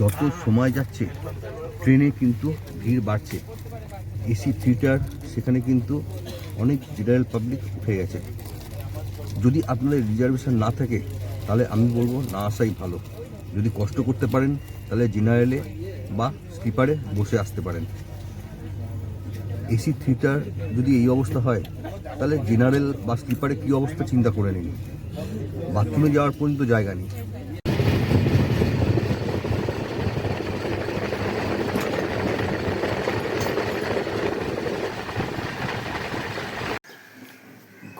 যত সময় যাচ্ছে, ট্রেনে কিন্তু ভিড় বাড়ছে। এসি, থিয়েটার, সেখানে কিন্তু অনেক জেনারেল পাবলিক উঠে গেছে। যদি আপনাদের রিজার্ভেশন না থাকে, তাহলে আমি বলব না আসাই ভালো। যদি কষ্ট করতে পারেন, তাহলে জেনারেলে বা স্লিপারে বসে আসতে পারেন। এসি, থিয়েটার যদি এই অবস্থা হয়, তাহলে জেনারেল বা স্লিপারে কী অবস্থা চিন্তা করে নিন। বাথরুমে যাওয়ার পর্যন্ত জায়গা নেই।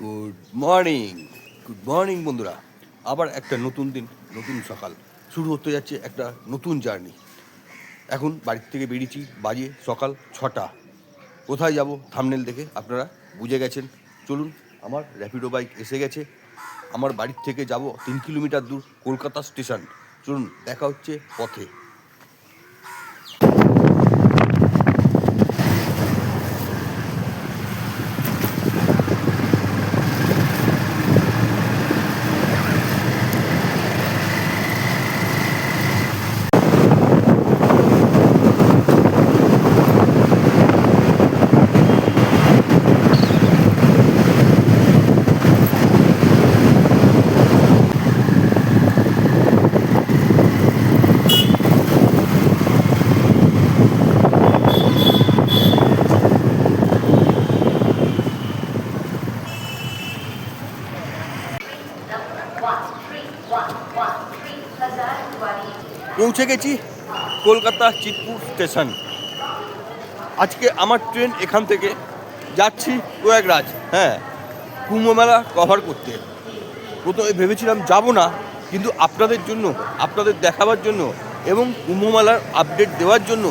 গুড মর্নিং গুড মর্নিং বন্ধুরা। আবার একটা নতুন দিন, নতুন সকাল। শুরু হতে যাচ্ছে একটা নতুন জার্নি। এখন বাড়ির থেকে বেরিয়েছি, বাজে সকাল ছটা। কোথায় যাব থামনেল দেখে আপনারা বুঝে গেছেন। চলুন, আমার র্যাপিডো বাইক এসে গেছে। আমার বাড়ির থেকে যাব তিন কিলোমিটার দূর, কলকাতা স্টেশন। চলুন, দেখা হচ্ছে পথে। পৌঁছে গেছি কলকাতা চিতপুর স্টেশন। আজকে আমার ট্রেন এখান থেকে যাচ্ছি প্রয়াগরাজ হ্যাঁ কুম্ভ মেলা কভার করতে। প্রথমে ভেবেছিলাম যাব না, কিন্তু আপনাদের জন্য, আপনাদের দেখাবার জন্য এবং কুম্ভ মেলার আপডেট দেওয়ার জন্য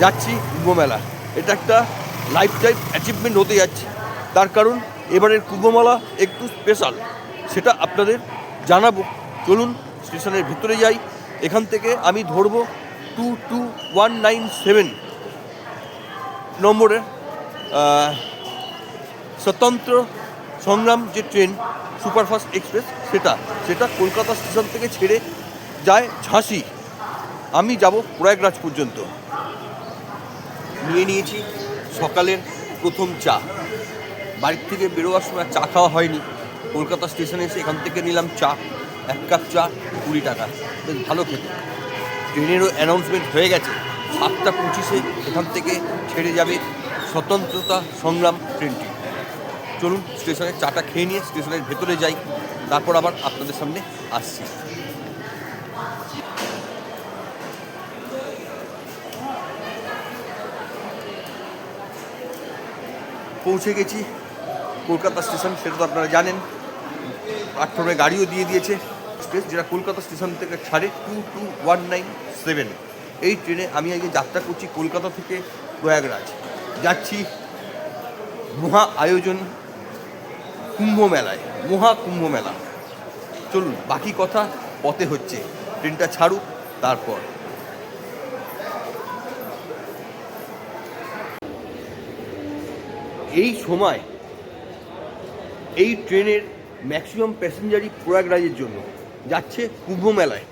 যাচ্ছি কুম্ভ মেলা। এটা একটা লাইফ টাইম অ্যাচিভমেন্ট হতে যাচ্ছে। তার কারণ, এবারের কুম্ভমেলা একটু স্পেশাল সেটা আপনাদের জানাব। চলুন, স্টেশনের ভিতরে যাই। এখান থেকে আমি ধরবো two two one nine seven নম্বরের স্বতন্ত্র সংগ্রাম যে ট্রেন, সুপারফাস্ট এক্সপ্রেস, সেটা সেটা কলকাতা স্টেশন থেকে ছেড়ে যায় ঝাঁসি। আমি যাব প্রয়াগরাজ পর্যন্ত। নিয়ে নিয়েছি সকালের প্রথম চা। বাড়ির থেকে বেরোবার সময় চা খাওয়া হয়নি। কলকাতা স্টেশনে এসে এখান থেকে নিলাম চা। এক কাপ চা, কুড়ি টাকা। বেশ ভালো খেতে। ট্রেনেরও অ্যানাউন্সমেন্ট হয়ে গেছে। সাতটা পঁচিশে এখান থেকে ছেড়ে যাবে স্বতন্ত্রতা সংগ্রাম ট্রেনটি। চলুন স্টেশনে চাটা খেয়ে নিয়ে স্টেশনের ভেতরে যাই। তারপর আবার আপনাদের সামনে আসছি। পৌঁছে গেছি। কলকাতা স্টেশন, সেটা তো আপনারা জানেন। প্ল্যাটফর্মে গাড়িও দিয়ে দিয়েছে। এক্সপ্রেস যেটা কলকাতা স্টেশন থেকে ছাড়ে two two one nine seven এই ট্রেনে আমি আগে যাত্রা করছি কলকাতা থেকে প্রয়াগরাজ। যাচ্ছি মহা আয়োজন কুম্ভ মেলায়, মহা কুম্ভ মেলা। চলুন, বাকি কথা পথে হচ্ছে। ট্রেনটা ছাড়ুক তারপর। এই সময় এই ট্রেনের ম্যাক্সিমাম প্যাসেঞ্জারই প্রয়াগরাজের জন্য। যাচ্ছে কুম্ভ মেলায়।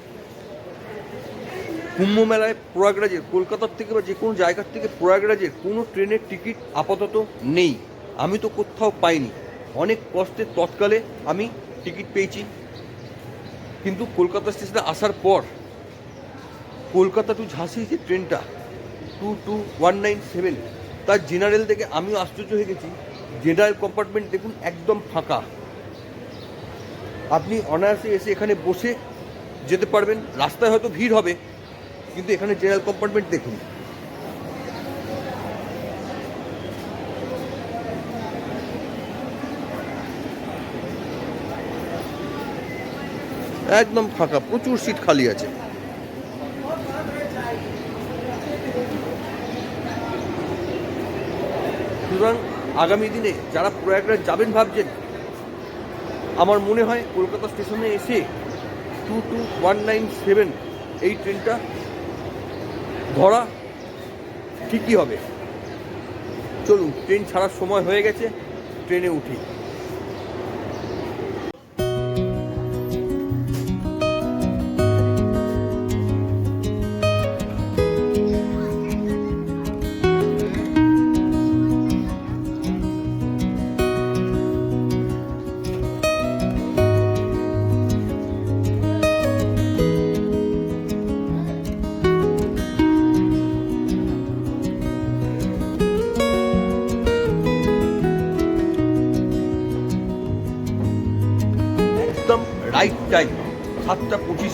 কুম্ভ মেলায় প্রয়াগরাজের কলকাতার থেকে বা যে কোনো জায়গার থেকে প্রয়াগরাজের কোনো ট্রেনের টিকিট আপাতত নেই। আমি তো কোথাও পাইনি। অনেক কষ্টে তৎকালে আমি টিকিট পেয়েছি। কিন্তু কলকাতা স্টেশনে আসার পর, কলকাতা টু ঝাঁসি যে ট্রেনটা two two one nine seven তার জেনারেল থেকে আমিও আশ্চর্য হয়ে গেছি। জেনারেল কম্পার্টমেন্ট দেখুন একদম ফাঁকা। আপনি অনায়াসে এসে এখানে বসে যেতে পারবেন। রাস্তায় হয়তো ভিড় হবে, কিন্তু এখানে জেনারেল কম্পার্টমেন্ট দেখুন। একদম ফাঁকা, প্রচুর সিট খালি আছে। সুতরাং আগামী দিনে যারা প্রয়াগরাজ যাবেন ভাবছেন আমার মনে হয় কলকাতা স্টেশনে এসে two two one nine seven এই ট্রেনটা ধরা ঠিকই হবে। চলুন, ট্রেন ছাড়ার সময় হয়ে গেছে, ট্রেনে উঠি।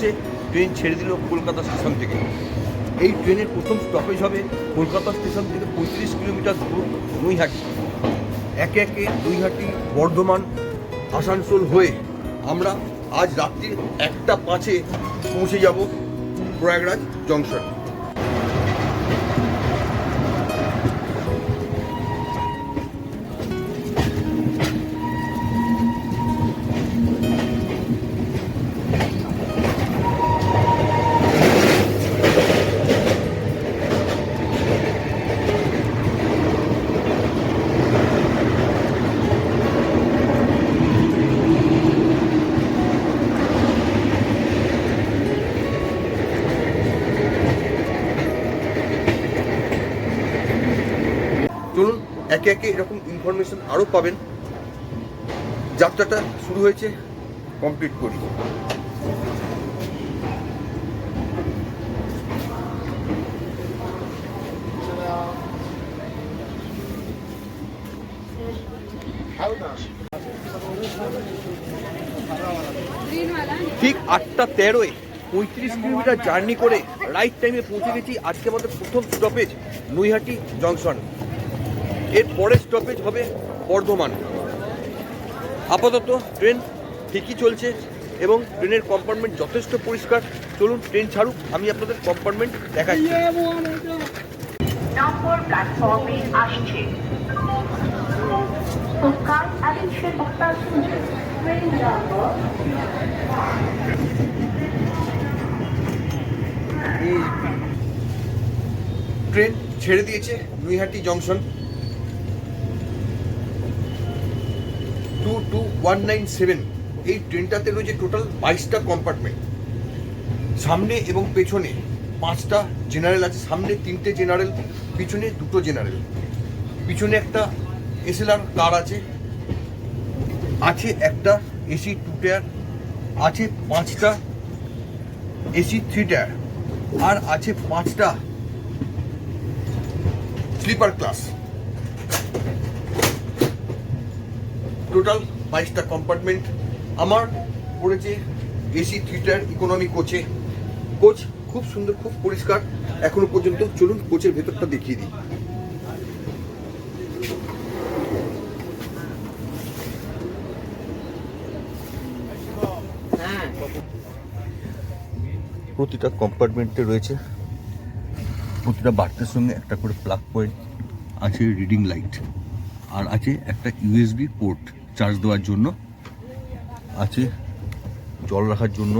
পঁচিশে ট্রেন ছেড়ে দিল কলকাতা স্টেশন থেকে। এই ট্রেনের প্রথম স্টপেজ হবে কলকাতা স্টেশন থেকে পঁয়ত্রিশ কিলোমিটার দূর নৈহাটি। একে একে নৈহাটি, বর্ধমান, আসানসোল হয়ে আমরা আজ রাত্রির একটা পাঁচে পৌঁছে যাব প্রয়াগরাজ জংশন। একে একে এরকম ইনফরমেশন আরও পাবেন। যাত্রাটা শুরু হয়েছে কমপ্লিট করি। ঠিক আটটা তেরোয় পঁয়ত্রিশ কিলোমিটার জার্নি করে রাইট টাইমে পৌঁছে গেছি আজকে আমাদের প্রথম স্টপেজ নৈহাটি জংশন এর পরের স্টপেজ হবে বর্ধমান। আপাতত ট্রেন ঠিকই চলছে এবং ট্রেনের কম্পার্টমেন্ট যথেষ্ট পরিষ্কার। চলুন ট্রেন ছাড়ুক আমি আপনাদের কম্পার্টমেন্ট দেখাচ্ছি। নম্বর প্ল্যাটফর্মে আসছে। Number ট্রেন ছেড়ে দিয়েছে Naihati junction. Two two one nine seven এই ট্রেনটাতে রয়েছে টোটাল বাইশটা কম্পার্টমেন্ট সামনে এবং পেছনে পাঁচটা জেনারেল আছে। সামনে তিনটে জেনারেল পিছনে দুটো জেনারেল পিছনে একটা এসএলআর কার আছে আছে একটা এসি টু টায়ার আছে পাঁচটা এসি থ্রি টায়ার আর আছে পাঁচটা স্লিপার ক্লাস টোটাল বাইশটা কম্পার্টমেন্ট আমার পড়েছে এসি থিয়েটার ইকোনমি কোচে কোচ খুব সুন্দর, খুব পরিষ্কার। এখনও পর্যন্ত চলুন কোচের ভেতরটা দেখিয়ে দিই। প্রতিটা কম্পার্টমেন্টে রয়েছে। প্রতিটা বার্থের সঙ্গে একটা করে প্লাগ পয়েন্ট আছে রিডিং লাইট আর আছে একটা ইউএসবি পোর্ট চার্জ দেওয়ার জন্য। আছে, জল রাখার জন্য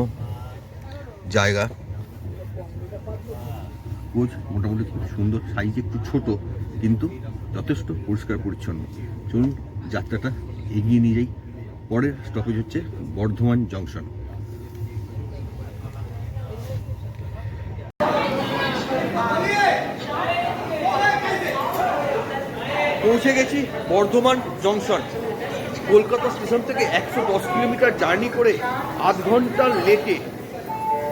জায়গা। কোচ মোটামুটি খুব সুন্দর সাইজ একটু ছোট, কিন্তু যথেষ্ট পরিষ্কার পরিচ্ছন্ন। চলুন যাত্রাটা এগিয়ে নিয়ে যাই। পরের স্টপেজ হচ্ছে বর্ধমান জংশন পৌঁছে গেছি বর্ধমান জংশন কলকাতা স্টেশন থেকে একশো দশ কিলোমিটার জার্নি করে আধ ঘণ্টা লেটে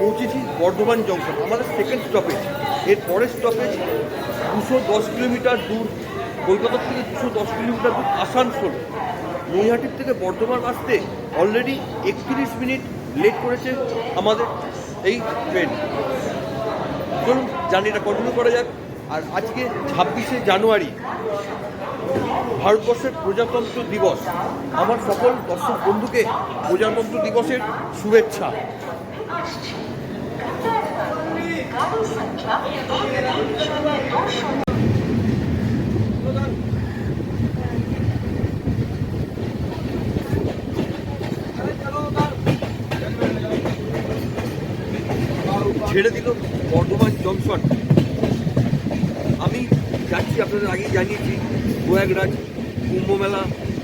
পৌঁছেছি বর্ধমান জংশন, আমাদের সেকেন্ড স্টপেজ এর পরের স্টপেজ দুশো দশ কিলোমিটার দূর কলকাতার থেকে দুশো দশ কিলোমিটার দূর আসানসোল। নৈহাটির থেকে বর্ধমান আসতে অলরেডি একত্রিশ মিনিট লেট করেছে আমাদের এই ট্রেন চলুন জার্নিটা কন্টিনিউ করা যাক। আর আজকে ছাব্বিশে জানুয়ারি ভারতবর্ষের প্রজাতন্ত্র দিবস। আমার সকল দর্শক বন্ধুকে প্রজাতন্ত্র দিবসের শুভেচ্ছা। ছেড়ে দিল বর্ধমান জংশন। আমি যাচ্ছি, আপনাদের আগেই জানিয়েছি প্রয়াগরাজ কুম্ভমেলা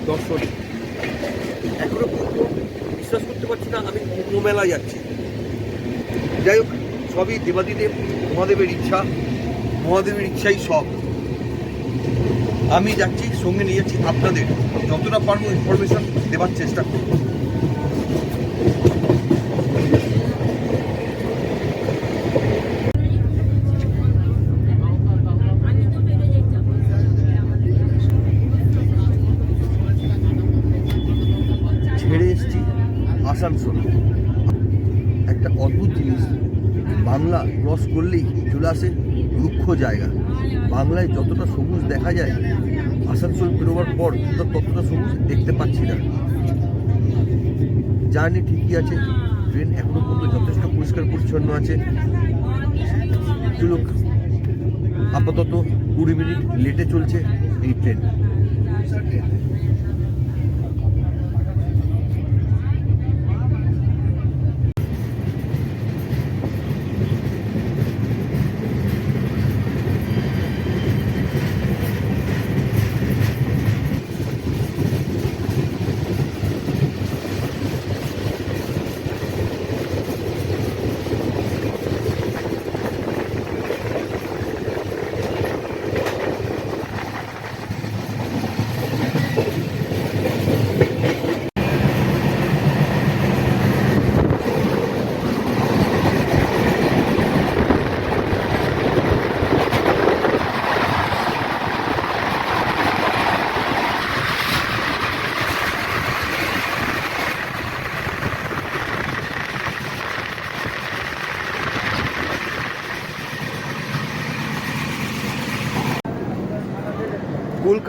দর্শন। এখনও পর্যন্ত বিশ্বাস করতে পারছি না, আমি কুম্ভ কুম্ভমেলা যাচ্ছি। যাই হোক, সবই দেবাদিদেব, মহাদেবের ইচ্ছা, মহাদেবের ইচ্ছাই সব। আমি যাচ্ছি, সঙ্গে নিয়ে যাচ্ছি আপনাদের। যতটা পারব ইনফরমেশন দেওয়ার চেষ্টা করব ছেড়ে এসেছি আসানসোল চলে আসে রুক্ষ জায়গা। বাংলায় যতটা সবুজ দেখা যায়, আসানসোল বেরোবার পর ততটা সবুজ দেখতে পাচ্ছি না। জার্নি ঠিকই আছে, ট্রেন এখনও পর্যন্ত যথেষ্ট পরিষ্কার পরিচ্ছন্ন আছে। আপাতত কুড়ি মিনিট লেটে চলছে এই ট্রেন।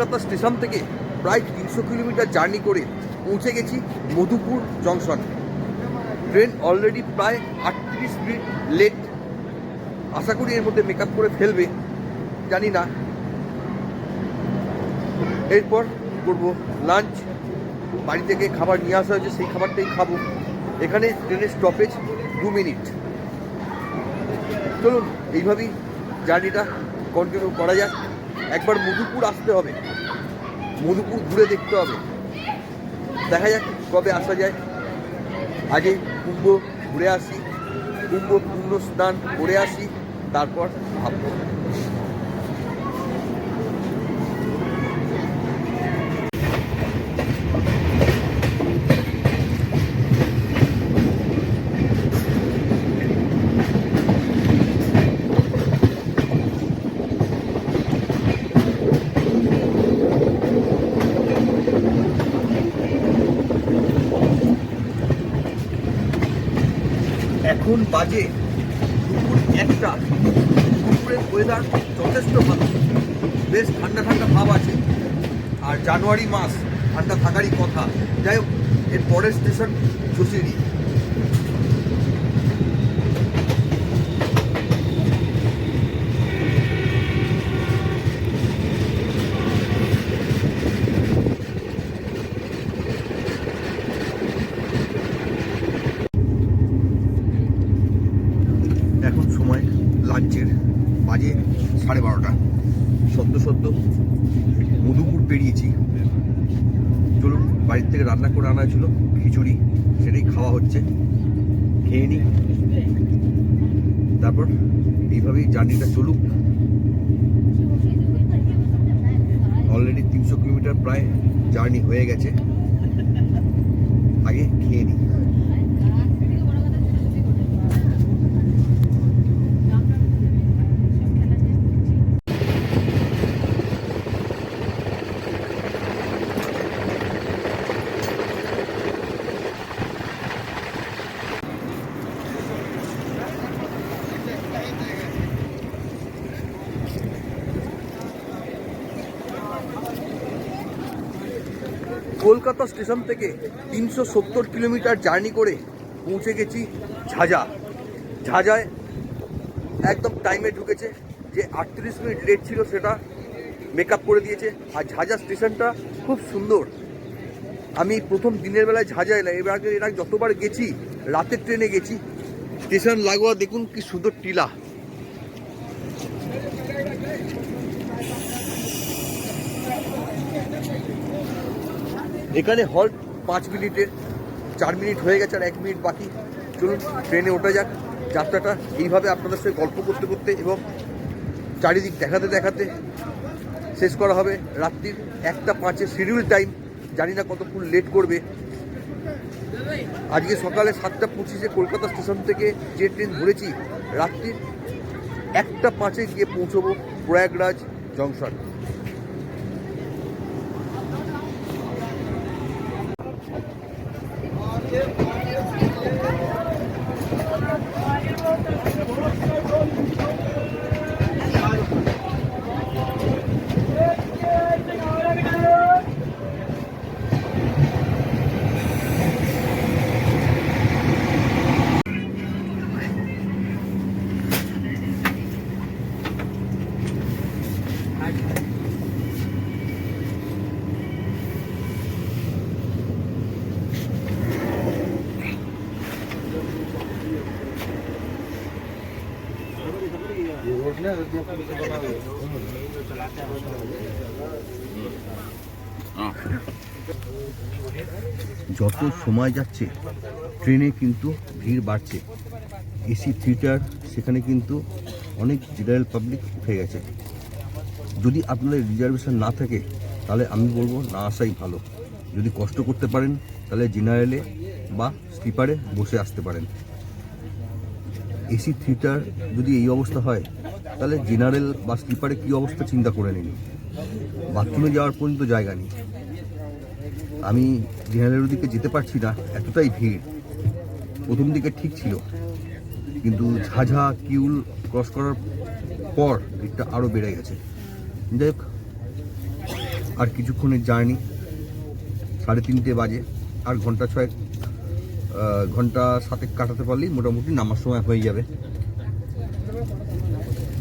কলকাতা স্টেশন থেকে প্রায় তিনশো কিলোমিটার জার্নি করে পৌঁছে গেছি মধুপুর জংশন। ট্রেন অলরেডি প্রায় আটত্রিশ মিনিট লেট আশা করি এর মধ্যে মেকআপ করে ফেলবে, জানি না। এরপর করব লাঞ্চ বাড়ি থেকে খাবার নিয়ে আসা হয়েছে, সেই খাবারটাই খাব। এখানে ট্রেনের স্টপেজ দু মিনিট চলুন, এইভাবেই জার্নিটা কন্টিনিউ করা যাক। একবার মধুপুর আসতে হবে। মধুপুর ঘুরে দেখতে হবে। দেখা যাক কবে আসা যায়। আগে কুম্ভ ঘুরে আসি, কুম্ভ পূর্ণ স্নান করে আসি, তারপর ভাববো। এখন বাজে দুপুর একটা। দুপুরের ওয়েদার যথেষ্ট ভালো। বেশ ঠান্ডা ঠান্ডা ভাব আছে। আর জানুয়ারি মাস ঠান্ডা থাকারই কথা। যাই হোক, এর পরের স্টেশন চুষিরি এখন সময় লাঞ্চের বাজে সাড়ে বারোটা সদ্য সদ্য পেরিয়েছি চলুন, বাড়ির থেকে রান্না করে আনা ছিল খিচুড়ি, সেটাই খাওয়া হচ্ছে। খেয়ে নিই। তারপর এইভাবেই জার্নিটা চলুক। অলরেডি তিনশো কিলোমিটার প্রায় জার্নি হয়ে গেছে। আগে খেয়ে নিই। কলকাতা স্টেশন থেকে তিনশো সত্তর কিলোমিটার জার্নি করে পৌঁছে গেছি ঝাঁঝা। ঝাঁঝায় একদম টাইমে ঢুকেছে যে আটত্রিশ মিনিট লেট ছিল সেটা মেকআপ করে দিয়েছে। আর ঝাঁঝা স্টেশনটা খুব সুন্দর। আমি প্রথম দিনের বেলায় ঝাঁঝা এলাম এবার আগে এর যতবার গেছি, রাতের ট্রেনে গেছি। স্টেশন লাগোয়া দেখুন কি সুন্দর টিলা। এখানে হল্ট পাঁচ মিনিটের, চার মিনিট হয়ে গেছে আর এক মিনিট বাকি। চলুন, ট্রেনে ওঠা যাক। যাত্রাটা এইভাবে আপনাদের সাথে গল্প করতে করতে এবং চারিদিক দেখাতে দেখাতে শেষ করা হবে রাত্রির একটা পাঁচে শিডিউল টাইম জানি না কতক্ষণ লেট করবে। আজকে সকালে সাতটা পঁচিশে কলকাতা স্টেশন থেকে যে ট্রেন ধরেছি, রাত্রির একটা পাঁচে গিয়ে পৌঁছবো প্রয়াগরাজ জংশন। যত সময় যাচ্ছে, ট্রেনে কিন্তু ভিড় বাড়ছে। এসি, থিয়েটার, সেখানে কিন্তু অনেক জেনারেল পাবলিক উঠে গেছে। যদি আপনাদের রিজার্ভেশন না থাকে, তাহলে আমি বলব না আসাই ভালো। যদি কষ্ট করতে পারেন, তাহলে জেনারেলে বা স্লিপারে বসে আসতে পারেন। এসি, থিয়েটার যদি এই অবস্থা হয়, তাহলে জেনারেল বা স্লিপারে কী অবস্থা চিন্তা করে নিন। বাথরুমে যাওয়ার পর্যন্ত জায়গা নেই। আমি জেনারেলের দিকে যেতে পারছি না, এতটাই ভিড়। প্রথম দিকে ঠিক ছিল। কিন্তু ঝাঝা কিউল ক্রস করার পর ভিড়টা আরও বেড়ে গেছে। যাই হোক, আর কিছুক্ষণের জার্নি, সাড়ে তিনটে বাজে, আর ঘণ্টা ছয়েক ঘণ্টা সাতেক কাটাতে পারলেই মোটামুটি নামার সময় হয়ে যাবে।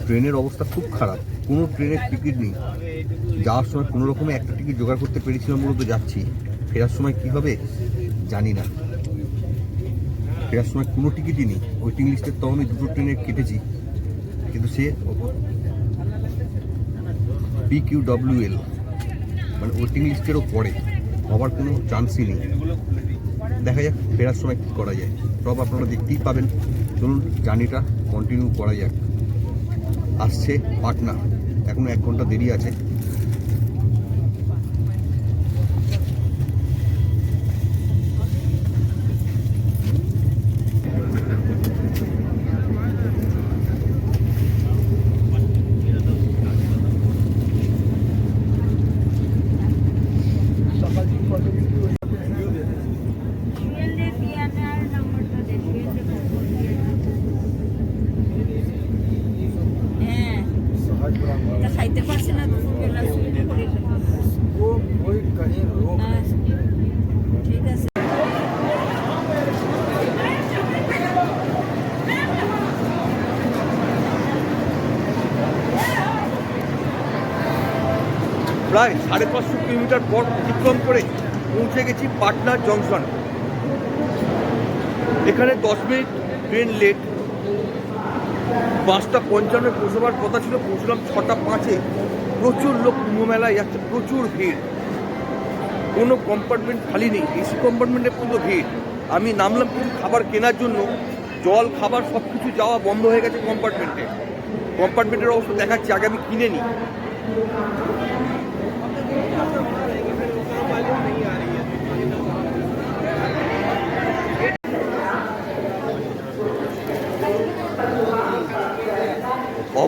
ট্রেনের অবস্থা খুব খারাপ। কোনো ট্রেনের টিকিট নেই। যাওয়ার সময় কোনো রকমে একটা টিকিট জোগাড় করতে পেরেছিলাম মূলত যাচ্ছি। ফেরার সময় কি হবে জানি না। ফেরার সময় কোনো টিকিটই নেই। ওয়েটিং লিস্টের তো আমি দুটো ট্রেনে কেটেছি। কিন্তু সে পি কিউ ডব্লিউ এল মানে ওয়েটিং লিস্টেরও পরে। হবার কোনো চান্সই নেই। দেখা যাক ফেরার সময় কী করা যায়। সব আপনারা দেখতেই পাবেন। চলুন জার্নিটা কন্টিনিউ করা যাক। আসছে পাটনা। এখনও এক ঘণ্টা দেরি আছে শুয়েলে পিয়ানার নাম্বারটা দে শুয়েলে হ্যাঁ তা খাইতে পারছে না দুপুরবেলা শুয়ে পড়ে হ্যাঁ, ঠিক আছে প্রায় সাড়ে পাঁচশো কিলোমিটার পথ অতিক্রম করে পৌঁছে গেছি পাটনার জংশন। এখানে দশ মিনিট ট্রেন লেট পাঁচটা পঞ্চান্ন পৌঁছবার কথা ছিল, পৌঁছলাম ছটা পাঁচে। প্রচুর লোক কুম্ভ মেলায় যাচ্ছে, প্রচুর ভিড়। কোনো কম্পার্টমেন্ট খালি নেই, এসি কম্পার্টমেন্টে পুরো ভিড়। আমি নামলাম কিছু খাবার কেনার জন্য, জল, খাবার সব কিছু যাওয়া বন্ধ হয়ে গেছে কম্পার্টমেন্টে কম্পার্টমেন্টের অবস্থা দেখাচ্ছি, আগে আমি কিনে নিই।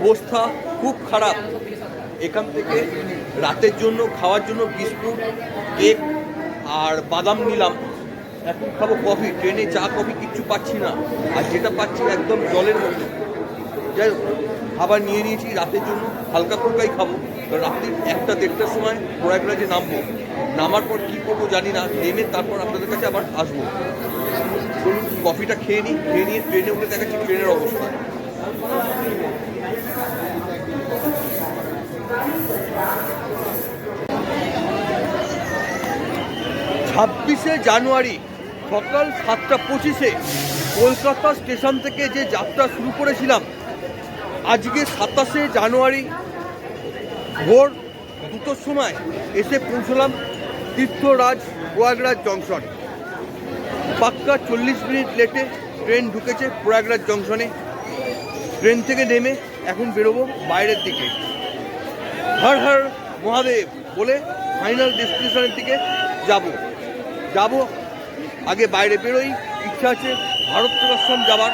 অবস্থা খুব খারাপ। এখান থেকে রাতের জন্য, খাওয়ার জন্য বিস্কুট, কেক আর বাদাম নিলাম। এখন খাব কফি। ট্রেনে চা, কফি কিচ্ছু পাচ্ছি না। আর যেটা পাচ্ছি একদম জলের মতো যাই খাবার নিয়ে নিয়েছি রাতের জন্য। হালকা ফুলকাই খাব। তো রাত্রির একটা দেড়টার সময় প্রয়াগরাজে নামবো। নামার পর কী করব জানি না। নেমে তারপর আপনাদের কাছে আবার আসব। চলুন, কফিটা খেয়ে নিই। খেয়ে নিয়ে ট্রেনে উঠে দেখাচ্ছি ট্রেনের অবস্থা। ছাব্বিশে জানুয়ারি সকাল সাতটা পঁচিশে কলকাতা স্টেশন থেকে যে যাত্রা শুরু করেছিলাম, আজকে সাতাশে জানুয়ারি ভোর দুটোর সময় এসে পৌঁছলাম তীর্থরাজ প্রয়াগরাজ জংশন। পাক্কা চল্লিশ মিনিট লেটে ট্রেন ঢুকেছে প্রয়াগরাজ জংশনে। ট্রেন থেকে নেমে এখন বেরোবো বাইরের দিকে। হর হর মহাদেব বলে ফাইনাল ডেস্টিনেশনের দিকে যাব। যাব। আগে বাইরে বেরোই, ইচ্ছা আছে ভারত সেবাশ্রম যাবার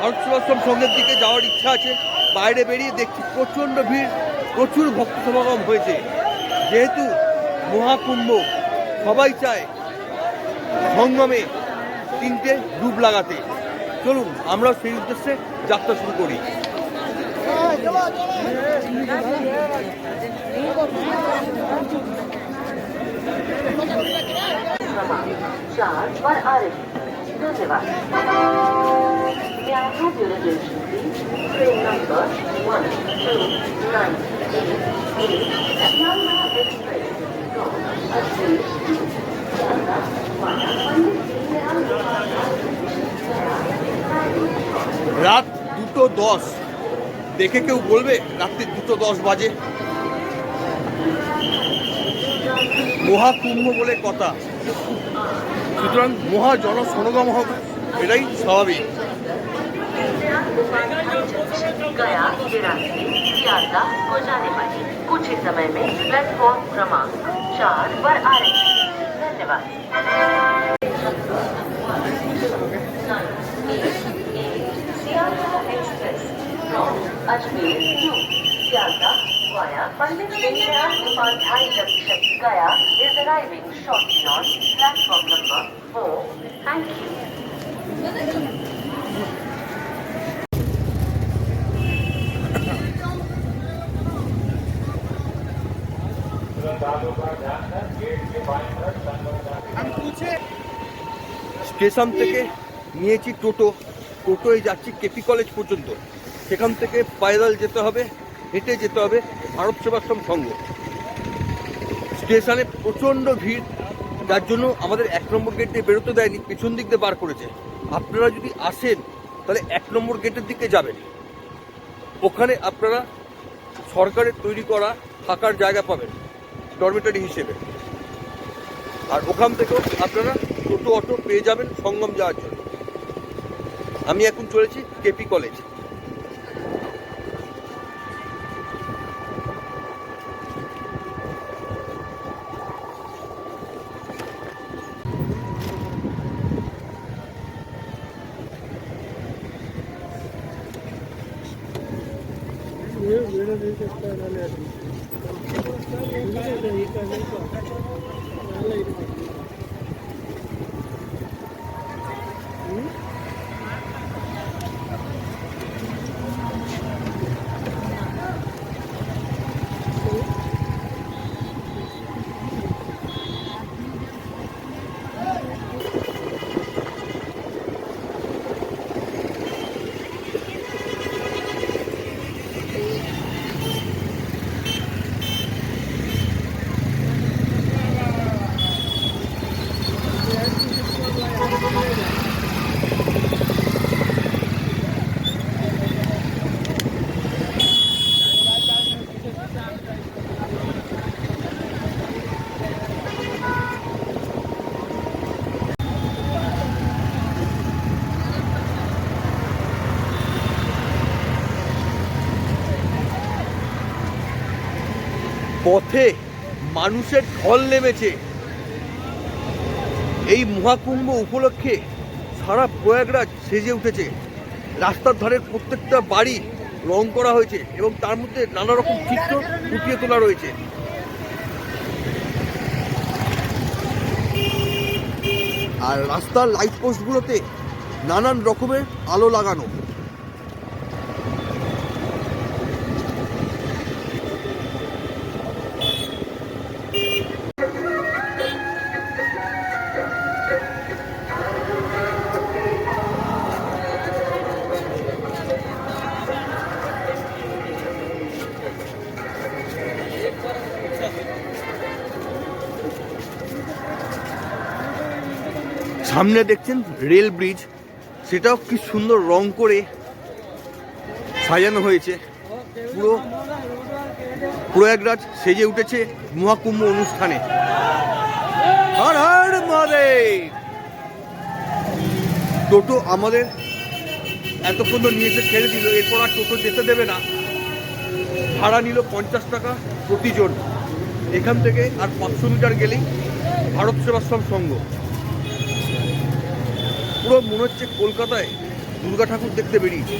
ভারত সেবাশ্রম সঙ্গের দিকে যাওয়ার ইচ্ছা আছে। বাইরে বেরিয়ে দেখছি প্রচণ্ড ভিড়, প্রচুর ভক্ত সমাগম হয়েছে। যেহেতু মহাকুম্ভ, সবাই চায় সঙ্গমে তিনটে ডুব লাগাতে। চলুন, আমরা সেই উদ্দেশ্যে যাত্রা শুরু করি। चार और आ रही है धन्यवाद May I have your attention please? Train number one two nine eight Yamaha Express from Ajmer to Sialda via Pandit Deendayal Upadhyay Gaya is arriving shortly. রাত দুটো দশ দেখে কেউ বলবে রাত্রি দুটো দশ বাজে মহাকুম্ভ বলে কথা সুতরাং মহা জনসমাগম হবে এটাই স্বাভাবিক गया के रास्ते सियालदा को जाने वाली कुछ ही समय में प्लेटफॉर्म क्रमांक चार पर आ रही है धन्यवाद Sialda Express from Ajmer to Sialda via Pandit Deendayal Upadhyay Junction, Gaya is station থেকে নিয়েছি টোটো। টোটোয় যাচ্ছি কেপি কলেজ পর্যন্ত। সেখান থেকে পায়দল যেতে হবে, হেঁটে যেতে হবে ভারত সেবাশ্রম সংঘ স্টেশনে প্রচণ্ড ভিড়। যার জন্য আমাদের এক নম্বর গেট দিয়ে বেরোতে দেয়নি, পেছন দিক দিয়ে বার করেছে। আপনারা যদি আসেন, তাহলে এক নম্বর গেটের দিকে যাবেন। ওখানে আপনারা সরকারের তৈরি করা থাকার জায়গা পাবেন ডরমেটারি হিসেবে। আর ওখান থেকেও আপনারা টোটো, অটো পেয়ে যাবেন সঙ্গম যাওয়ার জন্য। আমি এখন চলেছি কেপি কলেজ পথে মানুষের ঢল নেমেছে। এই মহাকুম্ভ উপলক্ষে সারা প্রয়াগরাজ সেজে উঠেছে। রাস্তার ধারের প্রত্যেকটা বাড়ি রং করা হয়েছে এবং তার মধ্যে নানা রকম চিত্র ফুটিয়ে তোলা রয়েছে। আর রাস্তার লাইট পোস্টগুলোতে নানান রকমের আলো লাগানো। সামনে দেখছেন রেল ব্রিজ সেটাও কি সুন্দর রং করে সাজানো হয়েছে। পুরো প্রয়াগরাজ সেজে উঠেছে মহাকুম্ভ অনুষ্ঠানে। টোটো আমাদের এতক্ষণ তো নিয়ে এসে ছেড়ে দিল, এরপর আর টোটো যেতে দেবে না। ভাড়া নিল পঞ্চাশ টাকা প্রতিজন। এখান থেকে আর পাঁচশো মিটার গেলেই ভারত সেবাশ্রম সংঘ। পুরো মনে হচ্ছে কলকাতায় দুর্গা ঠাকুর দেখতে বেরিয়েছি।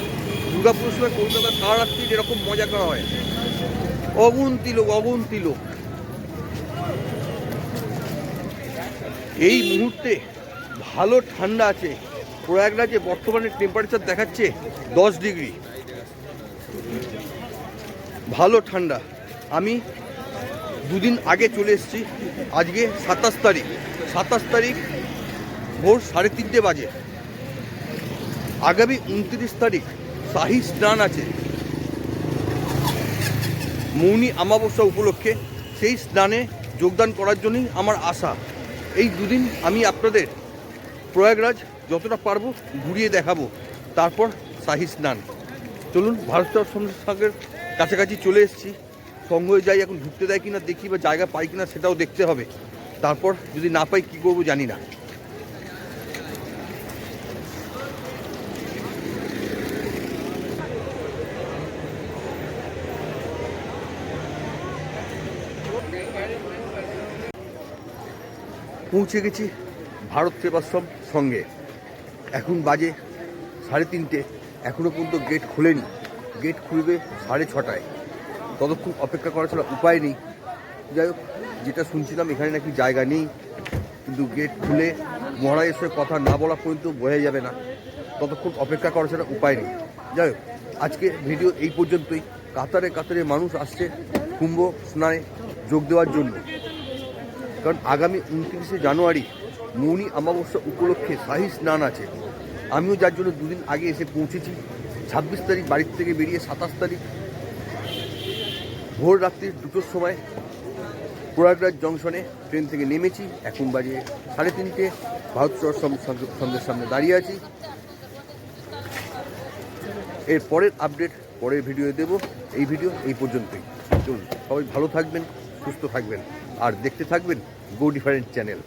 দুর্গা পুজোর সময় কলকাতা সারা রাত্রি এরকম মজা করা হয়। অগুন্তি লোক অগুন্তি লোক। এই মুহূর্তে ভালো ঠান্ডা আছে। প্রয়াগরাজে বর্তমানে টেম্পারেচার দেখাচ্ছে দশ ডিগ্রি। ভালো ঠান্ডা। আমি দুদিন আগে চলে এসেছি। আজকে সাতাশ তারিখ। সাতাশ তারিখ ভোর সাড়ে তিনটে বাজে। আগামী উনত্রিশ তারিখ শাহি স্নান আছে। মৌনী অমাবস্যা উপলক্ষে সেই স্নানে যোগদান করার জন্যই আমার আশা। এই দুদিন আমি আপনাদের প্রয়াগরাজ যতটা পারব ঘুরিয়ে দেখাবো, তারপর শাহি স্নান। চলুন, ভারত সঙ্গের কাছাকাছি চলে এসেছি। সঙ্গ যাই, এখন ঢুকতে দেয় কিনা দেখি বা জায়গা পাই কিনা সেটাও দেখতে হবে। তারপর যদি না পাই কী করব জানি না। পৌঁছে গেছি ভারত সেবাশ্রম সঙ্গে। এখন বাজে সাড়ে তিনটে। এখনও পর্যন্ত গেট খোলেনি। গেট খুলবে সাড়ে ছটায়। ততক্ষণ অপেক্ষা করা ছাড়া উপায় নেই। যাই হোক, যেটা শুনছিলাম, এখানে নাকি জায়গা নেই। কিন্তু গেট খুলে মহারাজের সঙ্গে কথা না বলা পর্যন্ত বোঝা যাবে না। ততক্ষণ অপেক্ষা করা ছাড়া উপায় নেই। যাই হোক, আজকে ভিডিও এই পর্যন্তই। কাতারে কাতারে মানুষ আসছে কুম্ভ স্নানে যোগ দেওয়ার জন্য। কারণ আগামী উনত্রিশে জানুয়ারি মৌনী অমাবস্যা উপলক্ষে শাহী স্নান আছে। আমিও যার জন্য দুদিন আগে এসে পৌঁছেছি। ছাব্বিশ তারিখ বাড়ির থেকে বেরিয়ে সাতাশ তারিখ ভোর রাত্রির দুটোর সময় প্রয়াগরাজ জংশনে ট্রেন থেকে নেমেছি। এখন বাজে সাড়ে তিনটে। ভারত সঙ্গের সামনে দাঁড়িয়ে আছি। এর পরের আপডেট, পরের ভিডিও দেব। এই ভিডিও এই পর্যন্তই। চলুন, সবাই ভালো থাকবেন, সুস্থ থাকবেন। আর দেখতে থাকবেন গো ডিফারেন্ট চ্যানেল।